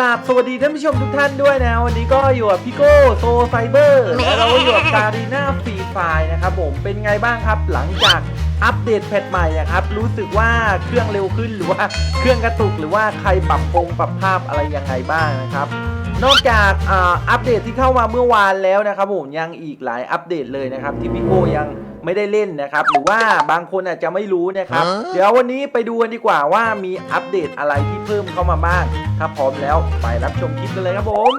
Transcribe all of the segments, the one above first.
ราบสวัสดีท่านผู้ชมทุกท่านด้วยนะ วันนี้ก็อยู่กับพี่โก้โซไซเบอร์และเราก็อยู่กับการีนาฟรีไฟนะครับผมเป็นไงบ้างครับหลังจากอัปเดตแพทใหม่นะครับ รู้สึกว่าเครื่องเร็วขึ้นหรือว่าเครื่องกระตุกหรือว่าใครปรับปรุงปรับภาพอะไรยังไงบ้างนะครับ นอกจากอ่าอัปเดตที่เข้ามาเมื่อวานแล้วนะครับผมยังอีกหลายอัปเดตเลยนะครับที่พี่โก้ยังไม่ได้เล่นนะครับ หรือว่าบางคนอาจจะไม่รู้นะครับ เดี๋ยววันนี้ไปดูกันดีกว่าว่ามีอัปเดตอะไรที่เพิ่มเข้ามาบ้างถ้าพร้อมแล้วไปรับชมคลิปกันเลยครับผม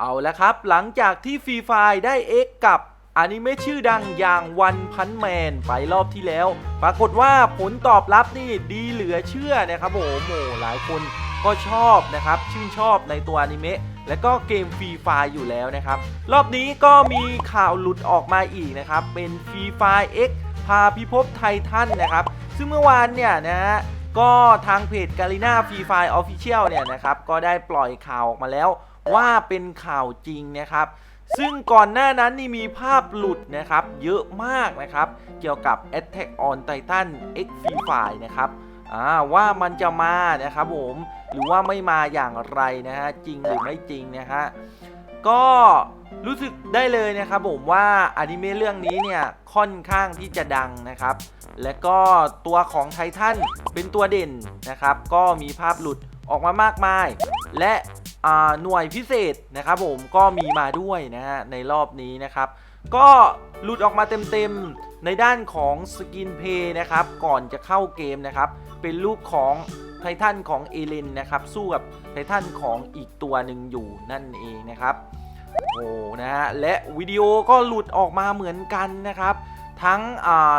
เอาละครับ หลังจากที่ฟรีไฟได้เอ็กกับอนิเมะชื่อดังอย่างวันพันแมนไปรอบที่แล้ว ปรากฏว่าผลตอบรับนี่ดีเหลือเชื่อนะครับผมโอ้หลายคน ก็ชอบนะครับชื่นชอบในตัวอนิเมะและก็เกมฟรีไฟอยู่แล้วนะครับ รอบนี้ก็มีข่าวหลุดออกมาอีกนะครับ เป็นฟรีไฟ X พาพิภพไททันนะครับ ซึ่งเมื่อวานเนี่ยนะฮะก็ทางเพจกาลิน่าฟรีไฟออฟฟิเชียลเนี่ยนะครับ ก็ได้ปล่อยข่าวออกมาแล้วว่าเป็นข่าวจริงนะครับ ซึ่งก่อนหน้านั้นนี่มีภาพหลุดนะครับ เยอะมากนะครับ เกี่ยวกับ Attack on Titan X Free Fire นะครับว่ามันจะมานะครับผม หรือว่าไม่มาอย่างไรนะฮะจริงหรือไม่จริงนะฮะก็รู้สึกได้เลยนะครับผมว่าอนิเมะเรื่องนี้เนี่ยค่อนข้างที่จะดังนะครับ และก็ตัวของไททันเป็นตัวเด่นนะครับ ก็มีภาพหลุดออกมามากมาย และอ่าหน่วยพิเศษนะครับผมก็มีมาด้วยนะฮะในรอบนี้นะครับ ก็ หลุดออกมาเต็มๆ ในด้านของสกินเพย์นะครับ ก่อนจะเข้าเกมนะครับ เป็นลูกของไททันของเอเลนนะครับ สู้กับไททันของอีกตัวหนึ่งอยู่นั่นเองนะครับ โอ้นะฮะ และวิดีโอก็หลุดออกมาเหมือนกันนะครับ ทั้งอ่า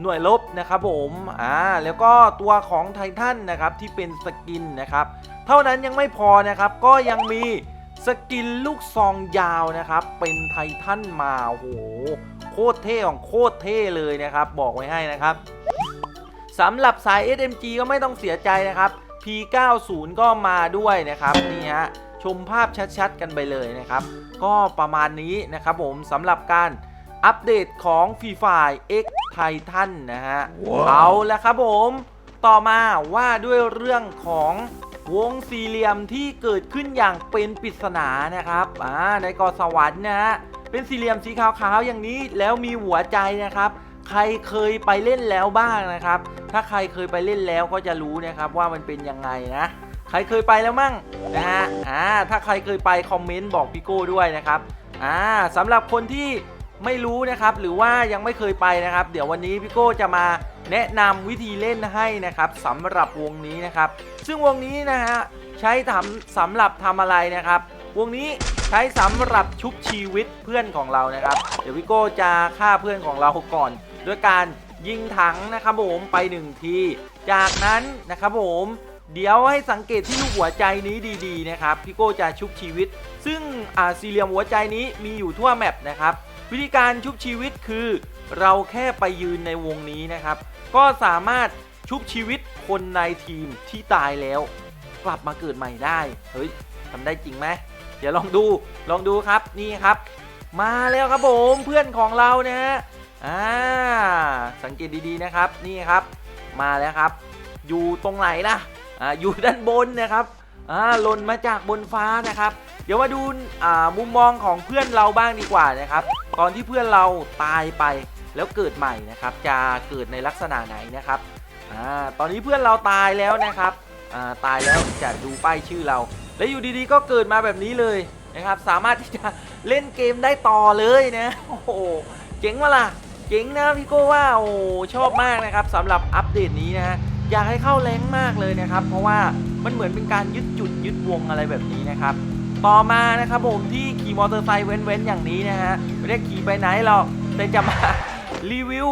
หน่วยลบนะครับผมอ่าแล้วก็ตัวของไททันนะครับที่เป็นสกินนะครับ เท่านั้นยังไม่พอนะครับ ก็ยังมีสกินลูกซองยาวนะครับ เป็นไททันมาโห คตรเท่ของโคตรเท่เลยนะครับ บอกไว้ให้นะครับสำหรับสาย SMG ก็ไม่ต้องเสียใจนะครับ P90 ก็มาด้วยนะครับนี่ฮะชมภาพชัดๆ กันไปเลยนะครับ ก็ประมาณนี้นะครับผมสำหรับการอัปเดตของ Free Fire X Titan นะฮะเอาละครับผมต่อมาว่าด้วยเรื่องของวงสี่เหลี่ยมที่เกิดขึ้นอย่างเป็นปริศนานะครับอ่าในเกาะสวรรค์นะฮะ เป็นสี่เหลี่ยมสีขาวๆอย่างนี้แล้วมีหัวใจนะครับ ใครเคยไปเล่นแล้วบ้างนะครับ ถ้าใครเคยไปเล่นแล้วก็จะรู้นะครับว่ามันเป็นยังไงนะใครเคยไปแล้วมั่งนะฮะอ่าถ้าใครเคยไปคอมเมนต์บอกพี่โก้ด้วยนะครับอ่าสำหรับคนที่ไม่รู้นะครับ หรือว่ายังไม่เคยไปนะครับ เดี๋ยววันนี้พี่โก้จะมาแนะนำวิธีเล่นให้นะครับสำหรับวงนี้นะครับ ซึ่งวงนี้นะฮะใช้ทำสำหรับทำอะไรนะครับ วงนี้ ใช้สำหรับชุบชีวิตเพื่อนของเรานะครับ เดี๋ยวพี่โก้จะฆ่าเพื่อนของเราก่อน ด้วยการยิงถังนะครับผมไปหนึ่งที จากนั้นนะครับผมเดี๋ยวให้สังเกตที่ลูกหัวใจนี้ดีๆนะครับพี่โก้จะชุบชีวิต ซึ่งอ่าสี่เหลี่ยมหัวใจนี้มีอยู่ทั่วแมปนะครับวิธีการชุบชีวิตคือ เราแค่ไปยืนในวงนี้นะครับ ก็สามารถชุบชีวิตคนในทีมที่ตายแล้ว กลับมาเกิดใหม่ได้ เฮ้ยทำได้จริงไหม เดี๋ยวลองดูลองดูครับนี่ครับ มาแล้วครับผมเพื่อนของเรานะฮะอ่าสังเกตดีๆนะครับนี่ครับ มาแล้วครับ อยู่ตรงไหนล่ะอ่าอยู่ด้านบนนะครับอ่าหล่นมาจากบนฟ้านะครับ เดี๋ยวมาดูอ่ามุมมองของเพื่อนเราบ้างดีกว่านะครับ ตอนที่เพื่อนเราตายไปแล้วเกิดใหม่นะครับ จะเกิดในลักษณะไหนนะครับอ่าตอนนี้เพื่อนเราตายแล้วนะครับอ่าตายแล้วจะดูป้ายชื่อเรา แล้วอยู่ดีๆก็เกิดมาแบบนี้เลยนะครับสามารถที่จะเล่นเกมได้ต่อเลยนะโอ้โหเจ๋งมาล่ะเจ๋งนะพี่โก้ว่าโอ้ชอบมากนะครับสำหรับอัปเดตนี้นะฮะอยากให้เข้าแรงมากเลยนะครับ เพราะว่ามันเหมือนเป็นการยึดจุดยึดวงอะไรแบบนี้นะครับ ต่อมานะครับผมที่ขี่มอเตอร์ไซค์เว้นๆอย่างนี้นะฮะไม่ได้ขี่ไปไหนหรอกแต่จะมารีวิว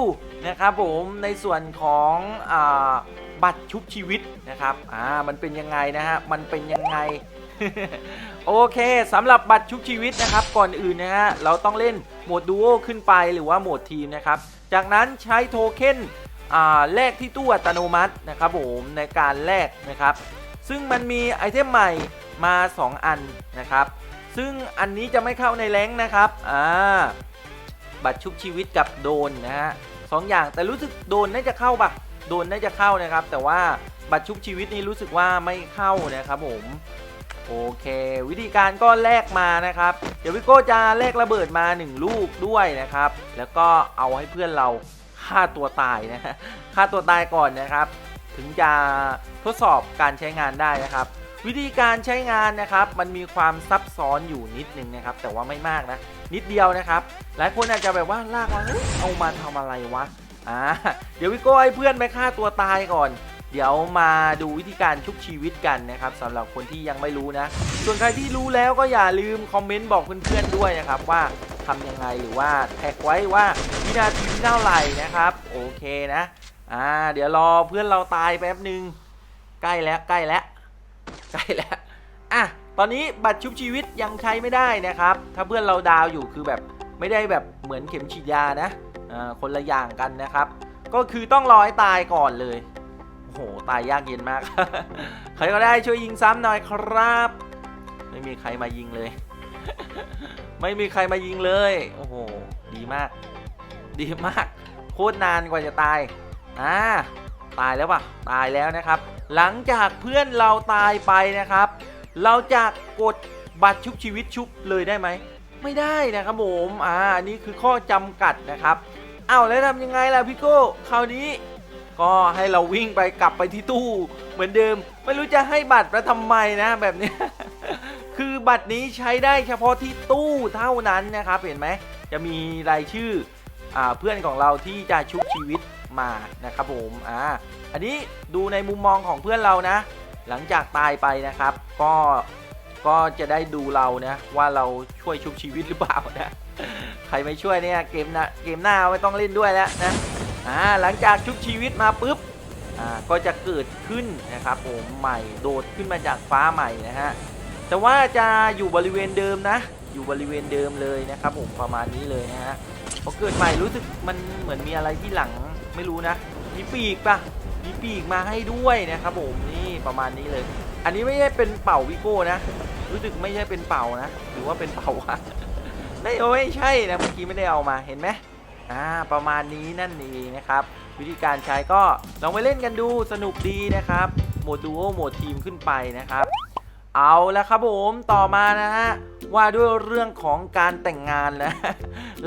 นะครับผมในส่วนของอา บัตรชุบชีวิตนะครับอ่ามันเป็นยังไงนะฮะมันเป็นยังไงโอเคสำหรับบัตรชุบชีวิตนะครับก่อนอื่นนะฮะเราต้องเล่นโหมดดูโอขึ้นไปหรือว่าโหมดทีมนะครับจากนั้นใช้โทเค็นอ่าแลกที่ตู้อัตโนมัตินะครับผมในการแลกนะครับ ซึ่งมันมีไอเทมใหม่มา 2 อันนะครับ ซึ่งอันนี้จะไม่เข้าในแรงนะครับอ่าบัตรชุบชีวิตกับโดนนะฮะสองอย่างแต่รู้สึกโดนน่าจะเข้าปะ โดนน่าจะเข้านะครับ แต่ว่าบัตรชุบชีวิตนี่รู้สึกว่าไม่เข้านะครับผมโอเค วิธีการก็แลกมานะครับ เดี๋ยวพี่โก้จะแลกระเบิดมา 1 ลูกด้วยนะครับ แล้วก็เอาให้เพื่อนเราฆ่าตัวตายนะฆ่าตัวตายก่อนนะครับ ถึงจะทดสอบการใช้งานได้นะครับ วิธีการใช้งานนะครับ มันมีความซับซ้อนอยู่นิดนึงนะครับ แต่ว่าไม่มากนะ นิดเดียวนะครับ หลายคนอาจจะแบบว่าลากมาเอ้ยเอามาทำอะไรวะ อ่าเดี๋ยวพี่โก้ให้เพื่อนไปฆ่าตัวตายก่อน เดี๋ยวมาดูวิธีการชุบชีวิตกันนะครับสำหรับคนที่ยังไม่รู้นะ ส่วนใครที่รู้แล้วก็อย่าลืมคอมเมนต์บอกเพื่อนๆด้วยนะครับว่าทำยังไงหรือว่าแท็กไว้ว่าวินาทีเท่าไหร่นะครับ โอเคนะอ่าเดี๋ยวรอเพื่อนเราตายแป๊บหนึ่งใกล้แล้วใกล้แล้วใกล้แล้วอะตอนนี้บัตรชุบชีวิตยังใช้ไม่ได้นะครับ ถ้าเพื่อนเราดาวอยู่คือแบบไม่ได้แบบเหมือนเข็มฉีดยานะ คนละอย่างกันนะครับ ก็คือต้องรอให้ตายก่อนเลย โอ้โห ตายยากเย็นมาก ใครก็ได้ช่วยยิงซ้ำหน่อยครับ ไม่มีใครมายิงเลย ไม่มีใครมายิงเลย โอ้โห ดีมาก ดีมาก โคตรนานกว่าจะตาย อ่า ตายแล้วปะตายแล้วนะครับ หลังจากเพื่อนเราตายไปนะครับ เราจะกดบัตรชุบชีวิตชุบเลยได้ไหม ไม่ได้นะครับผม อ่าอันนี้คือข้อจำกัดนะครับ อ้าวแล้วทำยังไงล่ะพี่โก้คราวนี้ ก็ให้เราวิ่งไปกลับไปที่ตู้ เหมือนเดิม ไม่รู้จะให้บัตรมาทำไมนะแบบนี้ คือบัตรนี้ใช้ได้เฉพาะที่ตู้เท่านั้นนะครับ เห็นไหมจะมีรายชื่ออเพื่อนของเราที่จะชุบชีวิตมานะครับผมอ่าอันนี้ดูในมุมมองของเพื่อนเรานะ หลังจากตายไปนะครับ ก็ก็จะได้ดูเรานะว่าเราช่วยชุบชีวิตหรือเปล่านะ ใครไม่ช่วยเนี่ยเกมนะเกมหน้าไม่ต้องเล่นด้วยแล้วนะอ่าหลังจากชุบชีวิตมาปุ๊บอ่าก็จะเกิดขึ้นนะครับผมใหม่โดดขึ้นมาจากฟ้าใหม่นะฮะแต่ว่าจะอยู่บริเวณเดิมนะ อยู่บริเวณเดิมเลยนะครับผมประมาณนี้เลยนะฮะพอเกิดใหม่รู้สึกมันเหมือนมีอะไรที่หลังไม่รู้นะมีปีกปะมีปีกมาให้ด้วยนะครับผมนี่ประมาณนี้เลย อันนี้ไม่ใช่เป็นเป่าวิโก้นะ รู้สึกไม่ใช่เป็นเป่านะหรือว่าเป็นเป่าวะ ไม่โอ้ยใช่นะเมื่อกี้ไม่ได้เอามาเห็นไหมอ่าประมาณนี้นั่นเองนะครับ วิธีการใช้ก็ลองไปเล่นกันดูสนุกดีนะครับโหมดดูโอโหมดทีมขึ้นไปนะครับ เอาแล้วครับผมต่อมานะฮะว่าด้วยเรื่องของการแต่งงานนะ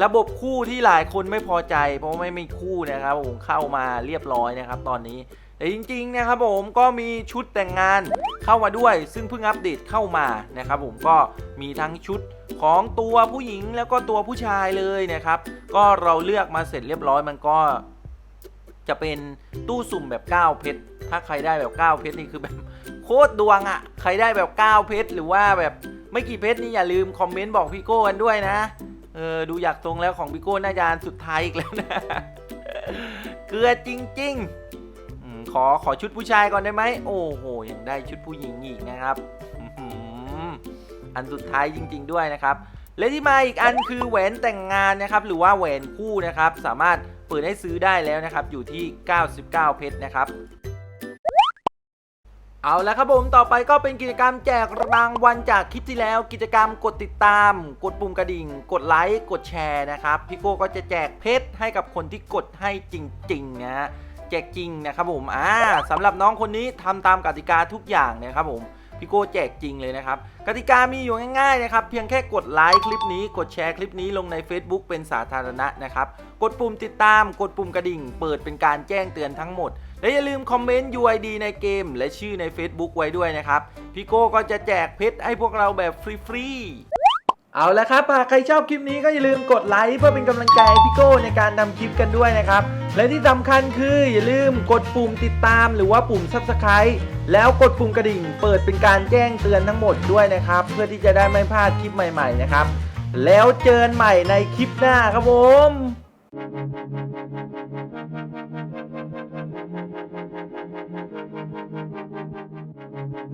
ระบบคู่ที่หลายคนไม่พอใจ เพราะไม่มีคู่นะครับผมเข้ามาเรียบร้อยนะครับตอนนี้แต่จริงๆนะครับผมก็มีชุดแต่งงานเข้ามาด้วย ซึ่งเพิ่งอัปเดตเข้ามานะครับผมก็มีทั้งชุดของตัวผู้หญิงแล้วก็ตัวผู้ชายเลยนะครับ ก็เราเลือกมาเสร็จเรียบร้อยมันก็จะเป็นตู้สุ่มแบบ 9 เพชร ถ้าใครได้แบบ 9 เพชรนี่คือแบบโคตรดวงอะ่ะ รได้แบบ 9 เพชรหรือว่าแบบไม่กี่เพชรนี่อย่าลืมคอมเมนต์บอกพี่โก้กันด้วยนะ เออดูอยากตรงแล้วของพี่โก้น่าจะอันสุดท้ายอีกแล้วนะ เกลือจริงๆขอขอชุดผู้ชายก่อนได้ไหม โอ้โหยังได้ชุดผู้หญิงอีกนะครับ อันสุดท้ายจริง ๆ ด้วยนะครับ และที่มาอีกอันคือแหวนแต่งงานนะครับ หรือว่าแหวนคู่นะครับ สามารถเปิดให้ซื้อได้แล้วนะครับ อยู่ที่ 99 เพชรนะครับ เอาละครับผมต่อไปก็เป็นกิจกรรมแจกรางวัลจากคลิปที่แล้ว กิจกรรมกดติดตาม กดปุ่มกระดิ่ง กดไลค์กดแชร์นะครับพี่โก้ก็จะแจกเพชรให้กับคนที่กดให้จริงๆนะฮะแจกจริงนะครับผมอ่าสำหรับน้องคนนี้ทำตามกติกาทุกอย่างนะครับผม พี่โก้แจกจริงเลยนะครับกติกามีอยู่ง่ายๆนะครับเพียงแค่กดไลค์คลิปนี้ กดแชร์คลิปนี้ลงใน Facebook เป็นสาธารณะนะครับกดปุ่มติดตาม กดปุ่มกระดิ่ง เปิดเป็นการแจ้งเตือนทั้งหมด และอย่าลืมคอมเมนต์ UID ในเกม และชื่อใน Facebook ไว้ด้วยนะครับพี่โก้ก็จะแจกเพชรให้พวกเราแบบฟรีๆ เอาละครับหากใครชอบคลิปนี้ก็อย่าลืมกดไลค์เพื่อเป็นกำลังใจพี่โก้ในการทำคลิปกันด้วยนะครับ และที่สำคัญคืออย่าลืมกดปุ่มติดตามหรือว่าปุ่ม Subscribe แล้วกดปุ่มกระดิ่ง เปิดเป็นการแจ้งเตือนทั้งหมดด้วยนะครับ เพื่อที่จะได้ไม่พลาดคลิปใหม่ๆนะครับ แล้วเจอกันใหม่ในคลิปหน้าครับผม